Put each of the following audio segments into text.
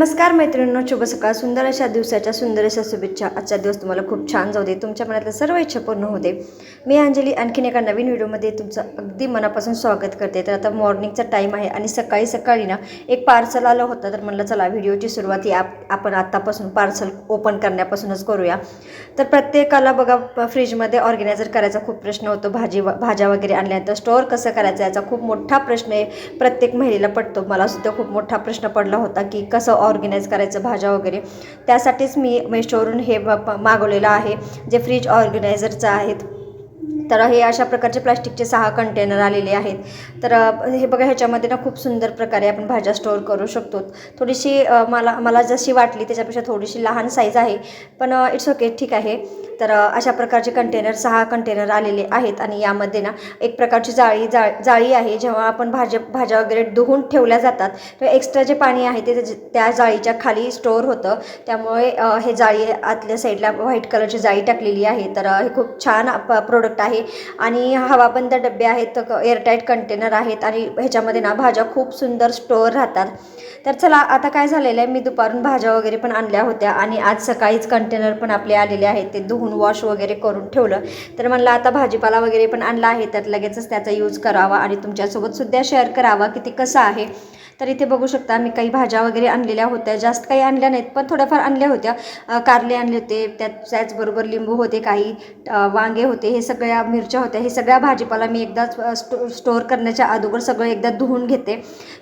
नमस्कार मैत्रिणींनो शुभ सकाळ. सुंदर अशा दिवसाच्या सुंदर अशा शुभेच्छा. आजचा दिवस तुम्हाला खूप छान जाऊ दे. तुमच्या मनातल्या सर्व इच्छा पूर्ण होते मी अंजली आणखीन एका नवीन व्हिडिओमध्ये तुमचं अगदी मनापासून स्वागत करते. तर आता मॉर्निंगचा टाईम आहे आणि सकाळी सकाळी ना एक पार्सल आलं होतं. तर म्हणलं चला व्हिडिओची सुरुवात ही आप आपण आत्तापासून पार्सल ओपन करण्यापासूनच करूया. तर प्रत्येकाला बघा फ्रीजमध्ये ऑर्गनायझर करायचा खूप प्रश्न होतो. भाजी व- भाज्या वगैरे आणल्यानंतर स्टोअर कसं करायचं याचा खूप मोठा प्रश्न आहे. प्रत्येक महिलेला पडतो मला सुद्धा खूप मोठा प्रश्न पडला होता की कसं ऑर्गनाईज करायचं भाज्या वगैरे. त्यासाठीच मी मेशोवरून हे मागवलेलं आहे. जे फ्रीज ऑर्गनायझरचं आहेत. तर हे अशा प्रकारचे प्लास्टिकचे सहा कंटेनर आलेले आहेत. तर हे बघा ह्याच्यामध्ये ना खूप सुंदर प्रकारे आपण भाज्या स्टोअर करू शकतो. थोडीशी मला मला जशी वाटली त्याच्यापेक्षा थोडीशी लहान साईज आहे. पण इट्स ओके ठीक आहे. तर अशा प्रकारचे कंटेनर सहा कंटेनर आलेले आहेत आणि यामध्ये ना एक प्रकारची जाळी जा जाळी आहे. जेव्हा आपण भाज्या भाज्या वगैरे धुवून ठेवल्या जातात तर एक्स्ट्रा जे पाणी आहे ते त्या जाळीच्या खाली स्टोअर होतं. त्यामुळे हे जाळी आतल्या साईडला व्हाईट कलरची जाळी टाकलेली आहे. तर हे खूप छान प्रोडक्ट आहे. आणि हवाबंद डबे आहेत एअरटाईट कंटेनर आहेत आणि ह्याच्यामध्ये ना भाज्या खूप सुंदर स्टोअर राहतात. तर चला आता काय झालेलं आहे? मी दुपारून भाज्या वगैरे पण आणल्या होत्या आणि आज सकाळीच कंटेनर पण आपले आलेले आहेत. ते धुवून वॉश वगैरे करून ठेवलं. तर म्हणलं आता भाजीपाला वगैरे पण आणला आहे तर लगेचच त्याचा यूज करावा आणि तुमच्यासोबत सुद्धा शेअर करावा की ते कसं आहे. तर इथे बघू शकता मी काही भाज्या वगैरे आणलेल्या होत्या. जास्त काही आणल्या नाहीत पण थोड्याफार आणल्या होत्या. कारले आणले होते त्यात त्याचबरोबर लिंबू होते काही वांगे होते हे सगळ्या मिरच्या होत्या. हे सगळ्या भाजीपाला मी एकदाच स्टो स्टोअर करण्याच्या अगोदर सगळं एकदा धुवून घेते.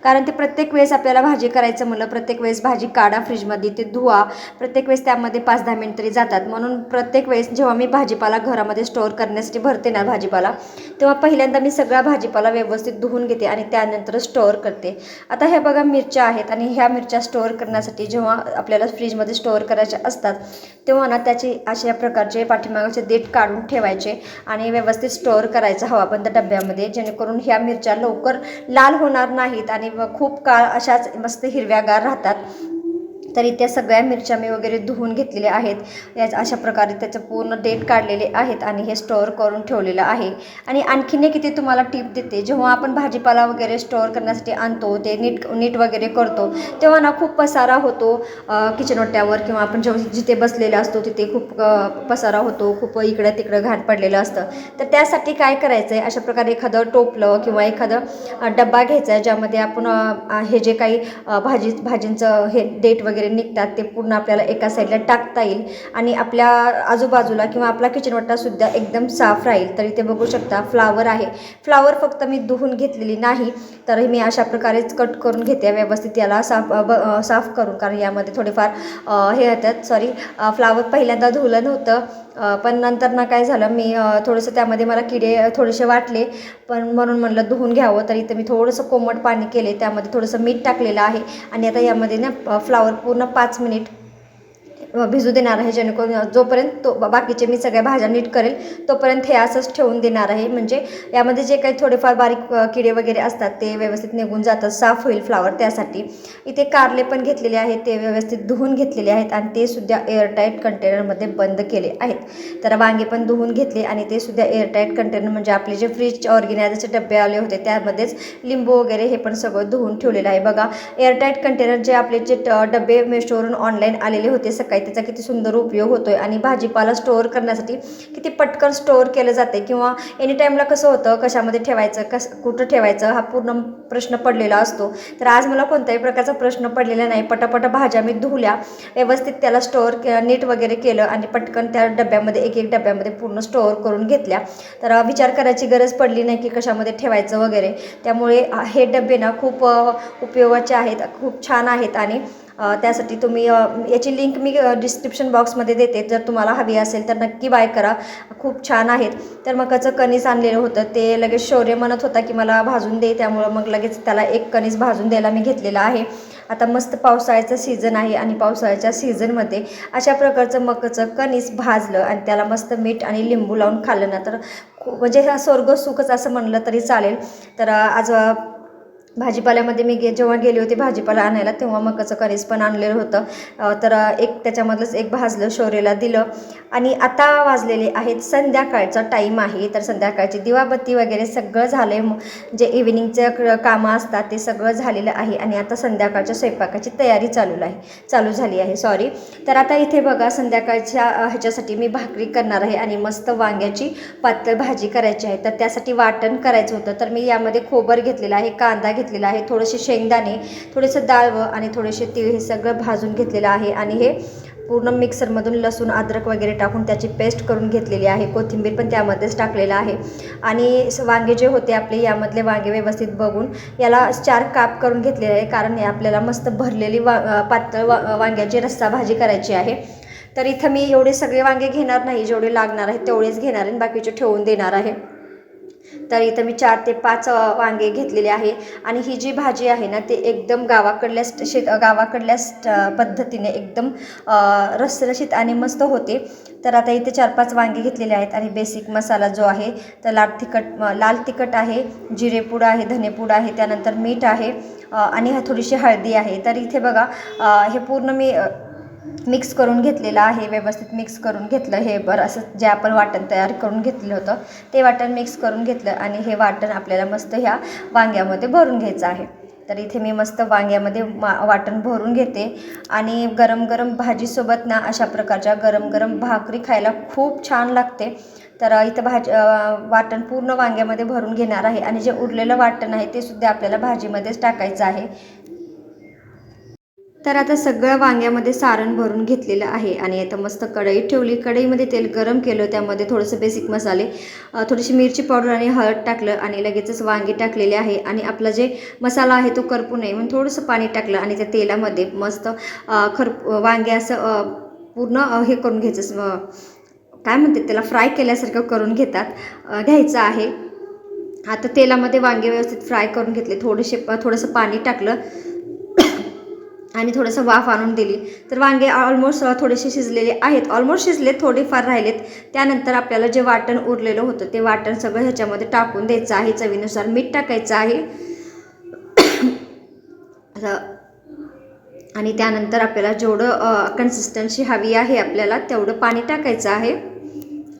कारण ते प्रत्येक वेळेस आपल्याला भाजी करायचं म्हणलं प्रत्येक वेळेस भाजी काढा फ्रीजमध्ये ते धुवा. प्रत्येक वेळेस त्यामध्ये पाच दहा मिनिट तरी जातात. म्हणून प्रत्येक वेळेस जेव्हा मी भाजीपाला घरामध्ये स्टोअर करण्यासाठी भरते ना भाजीपाला तेव्हा पहिल्यांदा मी सगळा भाजीपाला व्यवस्थित धुवून घेते आणि त्यानंतर स्टोअर करते. आता हे बघा मिरच्या आहेत आणि ह्या मिरच्या स्टोअर करण्यासाठी जेव्हा आपल्याला फ्रीजमध्ये स्टोअर करायच्या असतात तेव्हा ना त्याची अशा प्रकारचे पाठीमागाचे देठ काढून ठेवायचे आणि व्यवस्थित स्टोअर करायचा हवा बंद डब्यामध्ये जेणेकरून ह्या मिरच्या लवकर लाल होणार नाहीत आणि व खूप काळ अशाच मस्त हिरव्यागार राहतात. तरी त्या सगळ्या मिरच्या मी वगैरे धुवून घेतलेल्या आहेत. याच अशा प्रकारे त्याचं पूर्ण डेट काढलेले आहेत आणि हे स्टोअर करून ठेवलेलं आहे. आणि आणखीन एक इथे तुम्हाला टिप देते. जेव्हा आपण भाजीपाला वगैरे स्टोअर करण्यासाठी आणतो ते नीट नीट वगैरे करतो तेव्हा ना खूप पसारा होतो किचन ओट्यावर किंवा आपण जेव्हा जिथे बसलेलं असतो तिथे खूप पसारा होतो खूप इकडं तिकडं घाट पडलेलं असतं. तर त्यासाठी काय करायचं आहे अशा प्रकारे एखादं टोपलं किंवा एखादं डब्बा घ्यायचा आहे ज्यामध्ये आपण हे जे काही भाजी भाजींचं हे डेट वगैरे निघतात ते पूर्ण आपल्याला एका साईडला टाकता येईल. आणि आपल्या आजूबाजूला किंवा आपला किचनवट्टासुद्धा एकदम साफ राहील. तर इथे बघू शकता फ्लावर आहे. फ्लावर फक्त मी धुवून घेतलेली नाही. तर मी अशा प्रकारेच कट करून घेते. व्यवस्थित याला साफ ब साफ करून. कारण यामध्ये थोडेफार हे येतात सॉरी फ्लावर पहिल्यांदा धुवलं नव्हतं. पण नंतर ना काय झालं मी थोडंसं त्यामध्ये मला किडे थोडेसे वाटले. पण म्हणून म्हणलं धुवून घ्यावं. तर इथं मी थोडंसं कोमट पाणी केले. त्यामध्ये थोडंसं मीठ टाकलेलं आहे. आणि आता यामध्ये ना फ्लावर पूर्ण पाच मिनिट भिजू देणार आहे जेणेकरून जोपर्यंत तो बाकीचे मी सगळ्या भाज्या नीट करेल तोपर्यंत हे असंच ठेवून देणार आहे. म्हणजे यामध्ये जे काही थोडेफार बारीक किडे वगैरे असतात ते व्यवस्थित निघून जातात साफ होईल फ्लावर त्यासाठी. इथे कारले पण घेतलेले आहेत ते व्यवस्थित धुवून घेतलेले आहेत आणि ते सुद्धा एअरटाईट कंटेनरमध्ये बंद केले आहेत. तर वांगे पण धुवून घेतले आणि ते सुद्धा एअरटाईट कंटेनर म्हणजे आपले जे फ्रीज ऑर्गेनायझरचे डबे आले होते त्यामध्येच लिंबू वगैरे हे पण सगळं धुवून ठेवलेलं आहे. बघा एअरटाईट कंटेनर जे आपले जे ट- डबे मेशोवरून ऑनलाईन आलेले होते सकाळी त्याचा किती सुंदर उपयोग होतो आहे आणि भाजीपाला स्टोअर करण्यासाठी किती पटकन स्टोअर केलं जाते किंवा एनी टाईमला कसं होतं कशामध्ये ठेवायचं कस कुठं ठेवायचं हा पूर्ण प्रश्न पडलेला असतो. तर आज मला कोणत्याही प्रकारचा प्रश्न पडलेला नाही. पटापट भाज्या मी धुवल्या व्यवस्थित त्याला स्टोअर के नीट वगैरे केलं आणि पटकन त्या डब्यामध्ये एक एक डब्यामध्ये पूर्ण स्टोअर करून घेतल्या. तर विचार करायची गरज पडली नाही की कशामध्ये ठेवायचं वगैरे. त्यामुळे हे डबे ना खूप उपयोगाचे आहेत खूप छान आहेत आणि त्यासाठी तुम्ही याची लिंक मी डिस्क्रिप्शन बॉक्समध्ये देते. जर तुम्हाला हवी असेल तर नक्की बाय करा. खूप छान आहेत. तर मकाचं कणीस आणलेलं होतं ते लगेच शौर्य म्हणत होता की मला भाजून दे. त्यामुळं मग लगेच त्याला एक कणीस भाजून द्यायला मी घेतलेला आहे. आता मस्त पावसाळ्याचं सीझन आहे आणि पावसाळ्याच्या सीझनमध्ये अशा प्रकारचं मकाचं कणीस भाजलं आणि त्याला मस्त मीठ आणि लिंबू लावून खाल्लं ना तर म्हणजे हा स्वर्ग सुखच असं म्हणलं तरी चालेल. तर आज भाजीपाल्यामध्ये मी गे जेव्हा गेले होते भाजीपाला आणायला तेव्हा मकाचं कणीस पण आणलेलं होतं. तर एक त्याच्यामधलंच एक भाजलं शौर्यला दिलं. आणि आता वाजलेले आहेत संध्याकाळचा टाईम आहे. तर संध्याकाळची दिवाबत्ती वगैरे सगळं झालं आहे जे इव्हिनिंगचं क कामं असतात ते सगळं झालेलं आहे आणि आता संध्याकाळच्या स्वयंपाकाची तयारी चालू आहे चालू झाली आहे. सॉरी तर आता इथे बघा संध्याकाळच्या ह्याच्यासाठी मी भाकरी करणार आहे आणि मस्त वांग्याची पातळ भाजी करायची आहे. तर त्यासाठी वाटण करायचं होतं. तर मी यामध्ये खोबर घेतलेलं आहे कांदा घेतलेला आहे थोडेसे शेंगदाणे थोडंसं डाळवं आणि थोडेसे तीळ हे सगळं भाजून घेतलेलं आहे. आणि हे पूर्ण मिक्सरमधून लसूण अद्रक वगैरे टाकून त्याची पेस्ट करून घेतलेली आहे. कोथिंबीर पण त्यामध्येच टाकलेलं आहे. आणि वांगे जे होते आपले यामधले वांगे व्यवस्थित बघून याला चार काप करून घेतलेले आहे. कारण हे आपल्याला मस्त भरलेली वा पातळ वा वांग्याची रस्सा भाजी करायची आहे. तर इथं मी एवढे सगळे वांगे घेणार नाही. जेवढे लागणार आहेत तेवढेच घेणार आहे आणि बाकीचे ठेवून देणार आहे. तर इथं मी चार ते पाच वांगे घेतलेले आहे. आणि ही जी भाजी आहे ना ते एकदम गावाकडल्या स्ट- शेत गावाकडल्या स्ट- पद्धतीने एकदम रसरशीत आणि मस्त होते. तर आता इथे चार पाच वांगे घेतलेले आहेत आणि बेसिक मसाला जो आहे तर लाल तिखट लाल तिखट आहे जिरेपूड आहे धनेपूड आहे त्यानंतर मीठ आहे आणि हा थोडीशी हळदी आहे. तर इथे बघा हे पूर्ण मी मिक्स करून घेतलेलं आहे व्यवस्थित मिक्स करून घेतलं. हे बरं असं जे आपण वाटण तयार करून घेतलं होतं ते वाटण मिक्स करून घेतलं आणि हे वाटण आपल्याला मस्त ह्या वांग्यामध्ये भरून घ्यायचं आहे. तर इथे मी मस्त वांग्यामध्ये मा वाटण भरून घेते. आणि गरम गरम भाजीसोबत ना अशा प्रकारच्या गरम गरम भाकरी खायला खूप छान लागते. तर इथं भाजी वाटण पूर्ण वांग्यामध्ये भरून घेणार आहे. आणि जे उरलेलं वाटण आहे ते सुद्धा आपल्याला भाजीमध्येच टाकायचं आहे. तर आता सगळं वांग्यामध्ये सारण भरून घेतलेलं आहे आणि आता मस्त कढई ठेवली. कढईमध्ये तेल गरम केलं त्यामध्ये थोडंसं बेसिक मसाले थोडीशी मिरची पावडर आणि हळद टाकलं आणि लगेचच वांगे टाकलेले आहे. आणि आपला जे मसाला आहे तो करपू नये म्हणून थोडंसं पाणी टाकलं आणि त्या तेलामध्ये मस्त खरप वांगे असं पूर्ण हे करून घ्यायचं. काय म्हणते त्याला? फ्राय केल्यासारखं करून घेतात. घ्यायचं आहे. आता तेलामध्ये वांगे व्यवस्थित फ्राय करून घेतले. थोडेसे थोडंसं पाणी टाकलं. आणि थोडंसं वाफ आणून दिली. तर वांगे ऑलमोस्ट थोडेसे शिजलेले आहेत. ऑलमोस्ट शिजलेत थोडेफार राहिलेत. त्यानंतर आपल्याला जे वाटण उरलेलं होतं ते वाटण सगळं ह्याच्यामध्ये टाकून द्यायचं आहे. चवीनुसार मीठ टाकायचं आहे. आणि त्यानंतर आपल्याला जेवढं कन्सिस्टन्सी हवी आहे आपल्याला तेवढं पाणी टाकायचं आहे.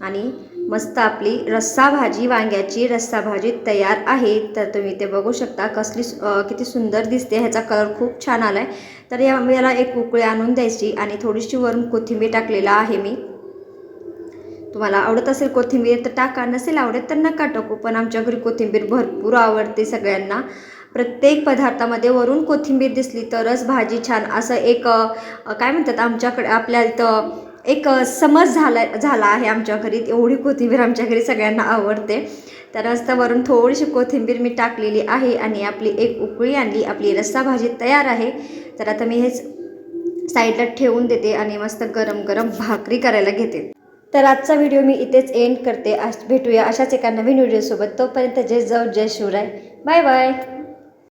आणि मस्त आपली रस्सा भाजी वांग्याची रस्सा भाजी तयार आहे. तर तुम्ही ते बघू शकता कसली किती सुंदर दिसते. ह्याचा कलर खूप छान आला आहे तर या याला एक उकळी आणून द्यायची आणि थोडीशी वरून कोथिंबीर टाकलेला आहे मी. तुम्हाला आवडत असेल कोथिंबीर तर टाका. नसेल आवडत तर नका टाकू पण आमच्या घरी कोथिंबीर भरपूर आवडते सगळ्यांना. प्रत्येक पदार्थामध्ये वरून कोथिंबीर दिसली तरच भाजी छान. असं एक काय म्हणतात आमच्याकडे आपल्या इथं एक समज झाला झाला आहे आमच्या घरी. एवढी कोथिंबीर आमच्या घरी सगळ्यांना आवडते. तर रस्त्यावरून थोडीशी कोथिंबीर मी टाकलेली आहे आणि आपली एक उकळी आणली. आपली रस्सा भाजी तयार आहे. तर आता मी हेच साईडला ठेवून देते आणि मस्त गरम गरम भाकरी करायला घेते. तर आजचा व्हिडिओ मी इथेच एंड करते. आज भेटूया अशाच एका नवीन व्हिडिओसोबत. तोपर्यंत जय जाऊ जय शिवराय. Bye bye.